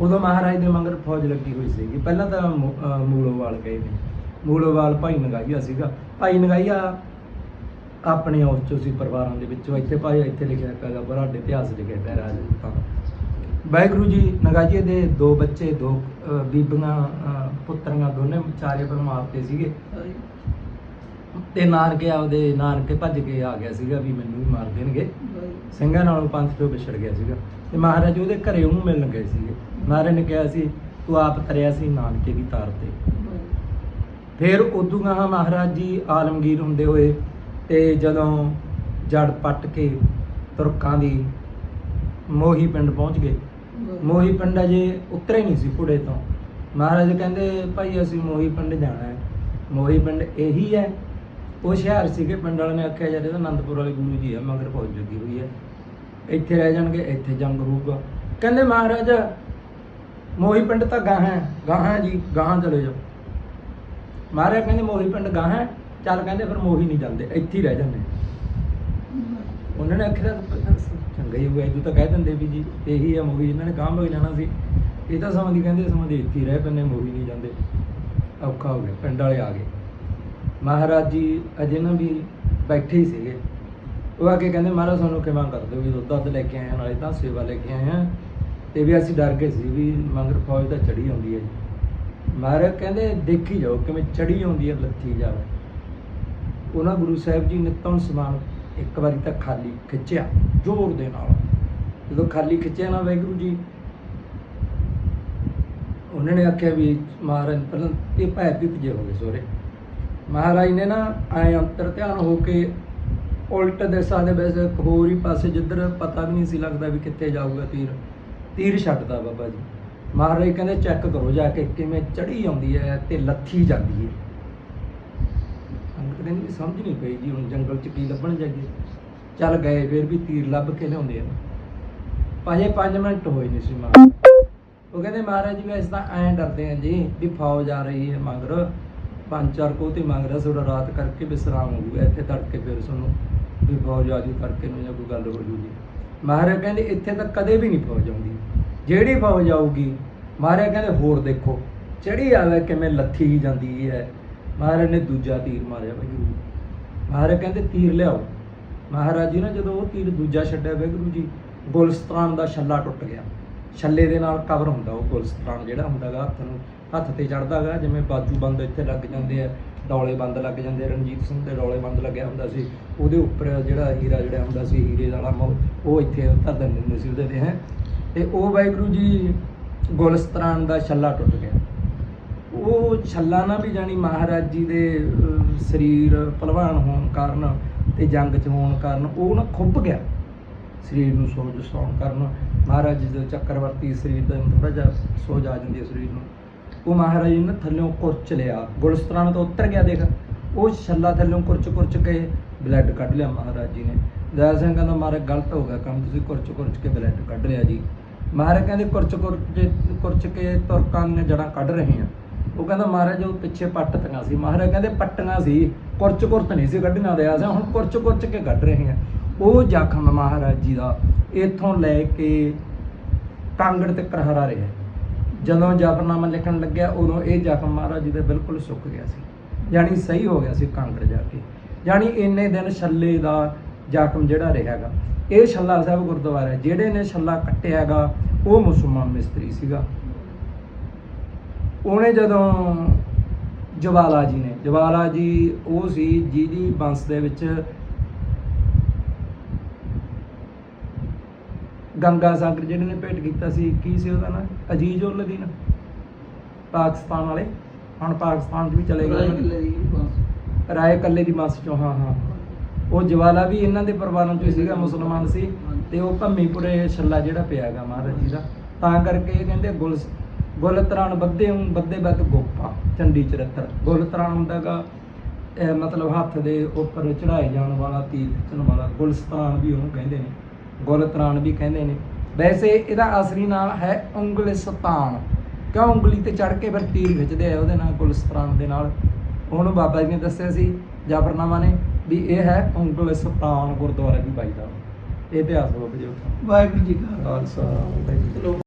ਉਦੋਂ ਮਹਾਰਾਜ ਦੇ ਮੰਗਰ ਫੌਜ ਲੱਗੀ ਹੋਈ ਸੀਗੀ। ਪਹਿਲਾਂ ਤਾਂ ਮੂ- ਅਹ ਮੂਲੋਵਾਲ ਗਏ ਨੇ। ਮੂਲੋਵਾਲ ਭਾਈ ਨਗਾਈਆ ਸੀਗਾ। ਭਾਈ ਨਗਾਈਆ ਆਪਣੇ ਉਸ ਚੋਂ ਸੀ ਪਰਿਵਾਰਾਂ ਦੇ ਵਿੱਚੋਂ। ਇੱਥੇ ਭਾਈ ਇੱਥੇ ਲਿਖਿਆ ਹੈਗਾ ਬਰਾਡੇ ਇਤਿਹਾਸ ਲਿਖਿਆ ਪਿਆ ਰਾਜਪੂਤਾਂ ਦਾ ਵਾਹਿਗੁਰੂ ਜੀ ਨਗਾਜੀਏ ਦੇ ਦੋ ਬੱਚੇ ਦੋ ਅਹ, ਬੀਬੀਆਂ ਅਹ, ਪੁੱਤਰੀਆਂ ਦੋਨੇ ਚਾਰੇ ਪਰ ਮਾਰਤੇ ਸੀਗੇ। ਤੇ ਨਾਨਕੇ ਆਪਦੇ ਨਾਨਕੇ ਭੱਜ ਕੇ ਆ ਗਿਆ ਸੀਗਾ ਵੀ ਮੈਨੂੰ ਵੀ ਮਾਰ ਦੇਣਗੇ। ਸਿੰਘਾਂ ਨਾਲੋਂ ਪੰਥ ਤੋਂ ਵਿਛੜ ਗਿਆ ਸੀਗਾ। ਤੇ ਮਹਾਰਾਜ ਉਹਦੇ ਘਰੇ ਉਹਨੂੰ ਮਿਲਣ ਗਏ ਸੀਗੇ। ਮਹਾਰਾਜ ਨੇ ਕਿਹਾ ਸੀ, ਤੂੰ ਆਪ ਤਰਿਆ ਸੀ ਨਾਨਕੇ ਦੀ ਤਾਰ ਤੇ। ਫਿਰ ਉਦੋਂ ਗਾਹਾਂ ਮਹਾਰਾਜ ਜੀ ਆਲਮਗੀਰ ਹੁੰਦੇ ਹੋਏ ਤੇ ਜਦੋਂ ਜੜ ਪੱਟ ਕੇ ਤੁਰਕਾਂ ਦੀ ਮੋਹੀ ਪਿੰਡ ਪਹੁੰਚ ਗਏ। ਮੋਹੀ ਪਿੰਡ ਅਜੇ ਉਤਰੇ ਨਹੀਂ ਸੀ ਘੋੜੇ ਤੋਂ। ਮਹਾਰਾਜ ਕਹਿੰਦੇ, ਭਾਈ, ਅਸੀਂ ਮੋਹੀ ਪਿੰਡ ਜਾਣਾ ਹੈ। ਮੋਹੀ ਪਿੰਡ ਇਹੀ ਹੈ। ਉਹ ਸ਼ਹਿਰ ਸੀਗੇ, ਪਿੰਡ ਵਾਲਿਆਂ ਨੇ ਆਖਿਆ, ਯਾਰ, ਇਹ ਤਾਂ ਆਨੰਦਪੁਰ ਵਾਲੇ ਗੁਰੂ ਜੀ ਆ, ਮਗਰ ਪਹੁੰਚ ਲੱਗੀ ਹੋਈ ਹੈ। ਇੱਥੇ ਰਹਿ ਜਾਣਗੇ, ਇੱਥੇ ਜੰਗ ਹੋਊਗਾ। ਕਹਿੰਦੇ ਮਹਾਰਾਜ, ਮੋਹੀ ਪਿੰਡ ਤਾਂ ਗਾਹ ਹੈ, ਗਾਹਾਂ ਹੈ ਜੀ, ਗਾਹਾਂ ਚਲੇ ਜਾਓ। ਮਹਾਰਾਜ ਕਹਿੰਦੇ ਮੋਹੀ ਪਿੰਡ ਗਾਹਾਂ ਹੈ, ਚੱਲ ਕਹਿੰਦੇ ਫਿਰ ਮੋਹੀ ਨਹੀਂ ਜਾਂਦੇ, ਇੱਥੇ ਹੀ ਰਹਿ ਜਾਂਦੇ। ਉਹਨਾਂ ਨੇ ਆਖਿਆ, ਚੰਗਾ ਹੀ ਹੋਇਆ ਤੂੰ ਤਾਂ ਕਹਿ ਦਿੰਦੇ ਵੀ ਜੀ, ਇਹੀ ਹੈ ਮੋਹੀ, ਇਹਨਾਂ ਨੇ ਗਾਹ ਵਗ ਜਾਣਾ ਸੀ। ਇਹ ਤਾਂ ਸਮਾਂ ਦੀ ਕਹਿੰਦੇ ਸਮਾਂ ਦੇ ਇੱਥੇ ਹੀ ਰਹਿ ਪੈਂਦੇ, ਮੋਹੀ ਨਹੀਂ ਜਾਂਦੇ। ਔਖਾ ਹੋ ਗਿਆ, ਪਿੰਡ ਵਾਲੇ ਆ ਗਏ। ਮਹਾਰਾਜ ਜੀ ਅਜੇ ਨਾ ਵੀ ਬੈਠੇ ਹੀ ਸੀਗੇ। ਉਹ ਆ ਕੇ ਕਹਿੰਦੇ, ਮਹਾਰਾਜ, ਸਾਨੂੰ ਕਿਵੇਂ ਕਰ ਦਿਓ ਵੀ ਦੁੱਧ ਦੱਧ ਲੈ ਕੇ ਆਏ ਹਾਂ ਨਾਲੇ ਤਾਂ ਸੇਵਾ ਲੈ ਕੇ ਆਏ ਹਾਂ ਤੇ ਵੀ ਅਸੀਂ ਡਰ ਗਏ ਸੀ ਵੀ ਮੰਗਰ ਫੌਜ ਤਾਂ ਚੜੀ ਆਉਂਦੀ ਹੈ। ਜੀ ਮਹਾਰਾਜ ਕਹਿੰਦੇ, ਦੇਖੀ ਜਾਓ ਕਿਵੇਂ ਚੜੀ ਆਉਂਦੀ ਹੈ ਲੱਥੀ ਜਾਵੇ। ਉਹਨਾਂ ਗੁਰੂ ਸਾਹਿਬ ਜੀ ਨੇ ਤਾਂ ਸਮਾਨ ਇੱਕ ਵਾਰੀ ਤਾਂ ਖਾਲੀ ਖਿੱਚਿਆ, ਜ਼ੋਰ ਦੇ ਨਾਲ। ਜਦੋਂ ਖਾਲੀ ਖਿੱਚਿਆ ਨਾ ਵਾਹਿਗੁਰੂ ਜੀ, ਉਹਨਾਂ ਨੇ ਆਖਿਆ ਵੀ ਮਹਾਰਾਜ, ਪਹਿਲਾਂ ਇਹ ਭੈ ਭਿਪ ਜੇ ਹੋ ਗਏ ਸੋਰੇ ਮਹਾਰਾਜ ਨੇ ਨਾ ਆਏ ਅੰਤਰ ਧਿਆਨ ਹੋ ਕੇ ਉਲਟ ਦਿਸ਼ਾ ਦੇ ਵਿੱਚ ਹੋਰ ਹੀ ਪਾਸੇ ਜਿੱਧਰ ਪਤਾ ਵੀ ਨਹੀਂ ਸੀ ਲੱਗਦਾ ਵੀ ਕਿੱਥੇ ਜਾਊਗਾ ਤੀਰ ਤੀਰ ਛੱਡਦਾ ਬਾਬਾ ਜੀ। ਮਹਾਰਾਜ ਕਹਿੰਦੇ ਚੈੱਕ ਕਰੋ ਜਾ ਕੇ ਕਿਵੇਂ ਚੜੀ ਆਉਂਦੀ ਹੈ ਤੇ ਲੱਥੀ ਜਾਂਦੀ ਹੈ। ਸੰਗਤ ਕਹਿੰਦੀ ਸਮਝ ਨਹੀਂ ਪਈ ਜੀ, ਹੁਣ ਜੰਗਲ 'ਚ ਕੀ ਲੱਭਣ ਜਾਈਏ। ਚੱਲ ਗਏ ਫਿਰ ਵੀ ਤੀਰ ਲੱਭ ਕੇ ਲਿਆਉਂਦੇ ਆ। ਭਾਜੇ 5 ਮਿੰਟ ਹੋਏ ਨਹੀਂ ਸੀ ਮਹਾਰਾਜ। ਉਹ ਕਹਿੰਦੇ ਮਹਾਰਾਜ ਜੀ ਵੈਸੇ ਤਾਂ ਐਂ ਡਰਦੇ ਆ ਜੀ ਵੀ ਫੌਜ ਆ ਰਹੀ ਹੈ ਮਗਰ। ਪੰਜ ਚਾਰ ਕੋ ਤੇ ਰਿਹਾ ਥੋੜਾ ਰਾਤ ਕਰਕੇ ਵਿਸਰਾਮ ਹੋਊਗਾ ਇੱਥੇ ਤੜਕੇ ਫਿਰ ਤੁਹਾਨੂੰ ਵੀ ਫੌਜ ਆ ਜੂ, ਤੜਕੇ ਨੂੰ ਜਾਂ ਕੋਈ ਗੱਲ ਹੋ ਜੂਗੀ ਮਹਾਰਾਜ ਕਹਿੰਦੇ, ਇੱਥੇ ਤਾਂ ਕਦੇ ਵੀ ਨਹੀਂ ਫੌਜ ਆਉਂਦੀ। ਜਿਹੜੀ ਫੌਜ ਆਊਗੀ, ਮਹਾਰਾਜ ਕਹਿੰਦੇ, ਹੋਰ ਦੇਖੋ ਚੜੀ ਆਵੇ ਕਿਵੇਂ ਲੱਥੀ ਹੀ ਜਾਂਦੀ ਹੈ। ਮਹਾਰਾਜ ਨੇ ਦੂਜਾ ਤੀਰ ਮਾਰਿਆ ਵਾਹਿਗੁਰੂ ਜੀ ਮਹਾਰਾਜ ਕਹਿੰਦੇ, ਤੀਰ ਲਿਆਓ। ਮਹਾਰਾਜ ਜੀ ਨੇ ਜਦੋਂ ਉਹ ਤੀਰ ਦੂਜਾ ਛੱਡਿਆ ਵਾਹਿਗੁਰੂ ਜੀ ਗੁਲਸਤਾਨ ਦਾ ਛੱਲਾ ਟੁੱਟ ਗਿਆ। ਛੱਲੇ ਦੇ ਨਾਲ ਕਵਰ ਹੁੰਦਾ ਉਹ ਗੁਲਸਤਾਨ ਜਿਹੜਾ ਹੁੰਦਾਗਾ ਹੱਥ ਨੂੰ ਹੱਥ ਤੇ ਚੜਦਾਗਾ ਜਿਵੇਂ ਬਾਜੂ ਬੰਦ ਇੱਥੇ ਲੱਗ ਜਾਂਦੇ ਆ, ਡੌਲੇ ਬੰਦ ਲੱਗ ਜਾਂਦੇ ਰਣਜੀਤ ਸਿੰਘ ਦੇ ਡੌਲੇ ਬੰਦ ਲੱਗਿਆ ਹੁੰਦਾ ਸੀ, ਉਹਦੇ ਉੱਪਰ ਜਿਹੜਾ ਹੀਰਾ ਜਿਹੜਾ ਹੁੰਦਾ ਸੀ, ਹੀਰੇ ਵਾਲਾ ਮੋ- ਉਹ ਇੱਥੇ ਧਰ ਦਿੰਦੇ ਹੁੰਦੇ ਸੀ ਉਹਦੇ ਤੇ, ਹੈ। ਤੇ ਉਹ ਵਾਹਿਗੁਰੂ ਜੀ ਗੁਲਸਤਾਨ ਦਾ ਛੱਲਾ ਟੁੱਟ ਗਿਆ। ਉਹ ਛੱਲਾ ਨਾ ਵੀ ਜਾਣੀ ਮਹਾਰਾਜ ਜੀ ਦੇ ਸਰੀਰ ਭਲਵਾਨ ਹੋਣ ਕਾਰਨ ਤੇ ਜੰਗ 'ਚ ਹੋਣ ਕਾਰਨ ਉਹ ਨਾ ਖੁੱਭ ਗਿਆ। ਸਰੀਰ ਨੂੰ ਸੋਜ ਸੌਣ ਕਾਰਨ ਮਹਾਰਾਜ ਜੀ ਦੇ ਚੱਕਰਵਰਤੀ ਸਰੀਰ ਦਾ ਥੋੜਾ ਜਿਹਾ ਸੋਜ ਆ ਜਾਂਦੀ ਹੈ ਸਰੀਰ ਨੂੰ। ਉਹ ਮਹਾਰਾਜ ਜੀ ਨੇ ਥੱਲਿਓਂ ਕੁਰਚ ਲਿਆ ਗੁਲਸਤਾਨ ਤੋਂ ਉੱਤਰ ਗਿਆ ਦੇਖ, ਉਹ ਛੱਲਾ ਥੱਲਿਓਂ ਕੁਰਚ ਕੁਰਚ ਕੇ ਬਲੱਡ ਕੱਢ ਲਿਆ ਮਹਾਰਾਜ ਜੀ ਨੇ। ਦਇਆ ਸਿੰਘ ਕਹਿੰਦਾ ਮਹਾਰਾਜ ਗਲਤ ਹੋ ਗਿਆ ਕੰਮ, ਤੁਸੀਂ ਕੁਰਚ ਕੁਰਚ ਕੇ ਬਲੱਡ ਕੱਢ ਲਿਆ ਜੀ। ਮਹਾਰਾਜ ਕਹਿੰਦੇ, ਕੁਰਚ ਕੁਰਚ ਕੁਰਚ ਕੇ ਤੁਰਕਾਂ ਨੇ ਜੜਾਂ ਕੱਢ ਰਹੇ ਆ ਉਹ ਕਹਿੰਦਾ, ਮਹਾਰਾਜ, ਉਹ ਪਿੱਛੇ ਪੱਟੀਆਂ ਸੀ। ਮਹਾਰਾਜ ਕਹਿੰਦੇ, ਪੱਟੀਆਂ ਸੀ, ਕੁਰਚ ਕੁਰਚ ਨਹੀਂ ਸੀ ਕੱਢੀਆਂ ਦਿਆ ਸੀ ਹੁਣ ਕੁਰਚ ਕੁਰਚ ਕੇ ਕੱਢ ਰਹੇ ਆ ਉਹ ਜ਼ਖਮ ਮਹਾਰਾਜ ਜੀ ਦਾ ਇੱਥੋਂ ਲੈ ਕੇ ਕਾਂਗੜ ਤੇ ਕਰਹਰਾ ਰਿਹਾ। ਜਦੋਂ ਜਫਰਨਾਮਾ ਲਿਖਣ ਲੱਗਿਆ, ਉਦੋਂ ਇਹ ਜ਼ਖਮ ਮਹਾਰਾਜ ਜੀ ਦਾ ਬਿਲਕੁਲ ਸੁੱਕ ਗਿਆ ਸੀ। ਯਾਨੀ ਸਹੀ ਹੋ ਗਿਆ ਸੀ ਕਾਂਗੜ ਜਾ ਕੇ। ਯਾਨੀ ਇੰਨੇ ਦਿਨ ਛੱਲੇ ਦਾ ਜ਼ਖਮ ਜਿਹੜਾ ਰਿਹਾਗਾ, ਇਹ ਛੱਲਾ ਸਾਹਿਬ ਗੁਰਦੁਆਰਾ ਜਿਹੜੇ ਨੇ ਛੱਲਾ ਕੱਟਿਆਗਾ, ਉਹ ਮੁਸਲਮਾਨ ਮਿਸਤਰੀ ਸੀਗਾ। ਉਹਨੇ ਜਦੋਂ ਜਵਾਲਾ ਜੀ ਨੇ, ਜਵਾਲਾ ਜੀ ਉਹ ਸੀ ਜਿਹਦੀ ਬੰਸ ਦੇ ਵਿੱਚ ਗੰਗਾ ਸਾਗਰ ਜਿਹੜੇ ਨੇ ਭੇਟ ਕੀਤਾ ਸੀ ਕੀ ਸੀ ਉਹਦਾ ਨਾਮ ਅਜੀਜ਼ ਉਲ ਦੀਨ ਪਾਕਿਸਤਾਨ ਵਾਲੇ। ਹੁਣ ਪਾਕਿਸਤਾਨ 'ਚ ਵੀ ਚਲੇ ਗਏ। ਰਾਏ ਕੱਲੇ ਦੀ ਮਾਸ। ਚੋਂ ਹਾਂ ਹਾਂ। ਉਹ ਜਵਾਲਾ ਵੀ ਇਹਨਾਂ ਦੇ ਪਰਿਵਾਰਾਂ ਚੋਂ ਸੀਗਾ ਮੁਸਲਮਾਨ ਸੀ। ਤੇ ਉਹ ਭੰਮੀਪੁਰੇ ਛੱਲਾ ਜਿਹੜਾ ਪਿਆਗਾ ਮਹਾਰਾਜ ਜੀ ਦਾ। ਤਾਂ ਕਰਕੇ ਇਹ ਕਹਿੰਦੇ ਗੁਲ ਗੁਲ ਤਰਾਣ ਬੱਦੇ ਹੂੰ ਬੱਦੇ ਬੱਦ ਗੋਪਾ ਚੰਡੀ ਚਰਤਰ। ਗੁਲ ਤਰਾਣ ਹੁੰਦਾਗਾ ਮਤਲਬ ਹੱਥ ਦੇ ਉੱਪਰ ਚੜਾਏ ਜਾਣ ਵਾਲਾ ਤੀਰ ਖਿੱਚਣ ਵਾਲਾ। ਗੁਲਸਤਾਨ ਵੀ ਉਹਨੂੰ ਕਹਿੰਦੇ ਨੇ। ਗੁਲ ਤਰਾਣ ਵੀ ਕਹਿੰਦੇ ਨੇ। ਵੈਸੇ ਇਹਦਾ ਅਸਲੀ ਨਾਮ ਹੈ ਉਂਗਲਿਸਤਾਨ। ਕਿਉਂ ਉਂਗਲੀ ਤੇ ਚੜ ਕੇ ਫਿਰ ਤੀਰ ਖਿੱਚਦੇ ਆ ਉਹਦੇ ਨਾਲ ਗੁਲਸਤਾਨ ਦੇ ਨਾਲ? ਉਹਨੂੰ ਬਾਬਾ ਜੀ ਨੇ ਦੱਸਿਆ ਸੀ ਜਾਫਰਨਾਮਾ ਨੇ ਵੀ ਇਹ ਹੈ ਉਂਗਲਿਸਤਾਨ ਗੁਰਦੁਆਰਾ ਦੀ ਬਾਈ ਦਾ। ਇਹ ਇਤਿਹਾਸ ਬਾਬਾ ਜੀ ਵਾਹਿਗੁਰੂ ਜੀ ਕਾ ਖਾਲਸਾ ਵਾਹਿਗੁਰੂ ਜੀ ਕੀ ਫਤਿਹ।